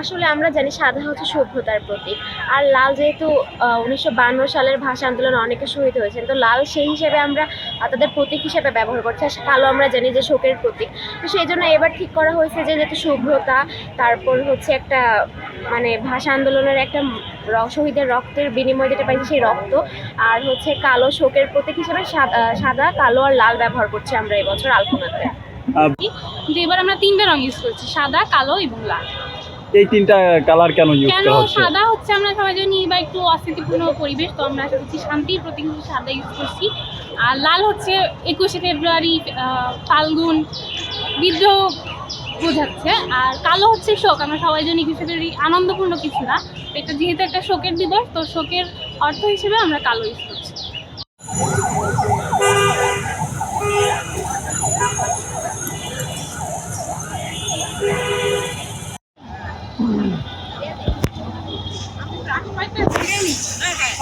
আসলে আমরা জানি সাদা হচ্ছে সভ্যতার প্রতীক। আর লাল যেহেতু উনিশশো বান্ন সালের ভাষা আন্দোলনে অনেকে শহীদ হয়েছেন তো লাল সেই হিসেবে আমরা তাদের প্রতীক হিসেবে ব্যবহার করছি আর কালো আমরা জানি যে শোকের প্রতীক। তো সেই জন্য এবার ঠিক করা হয়েছে যে যেহেতু শুভ্রতা তারপর হচ্ছে একটা মানে ভাষা আন্দোলনের একটা শহীদের রক্তের বিনিময় যেটা পাইছি সেই রক্ত আর হচ্ছে কালো শোকের প্রতীক হিসেবে সাদা সাদা কালো আর লাল ব্যবহার করছি আমরা এবছর আলপনাতে। কিন্তু এবার আমরা তিনটা রং ইউজ করছি সাদা কালো এবং লাল। এই তিনটা কালার কেন ইউজ করা হচ্ছে? সাদা হচ্ছে? আমরা সবাই জানি বা একটু অস্থিতিপূর্ণ পরিবেশ তো আমরা আশা করছি শান্তির প্রতীক হিসেবে সাদা ইউজ করছি। আর লাল হচ্ছে একুশে ফেব্রুয়ারি ফাল্গুন বিদ্রোহ বোঝাচ্ছে। আর কালো হচ্ছে শোক আমরা সবাই জানি একুশে ফেব্রুয়ারি আনন্দপূর্ণ কিছু না। এটা যেহেতু একটা শোকের দিবস তো শোকের অর্থ হিসেবে আমরা কালো ইউজ করছি। আমি প্রাণ পাইতে ফিরে হ্যাঁ হ্যাঁ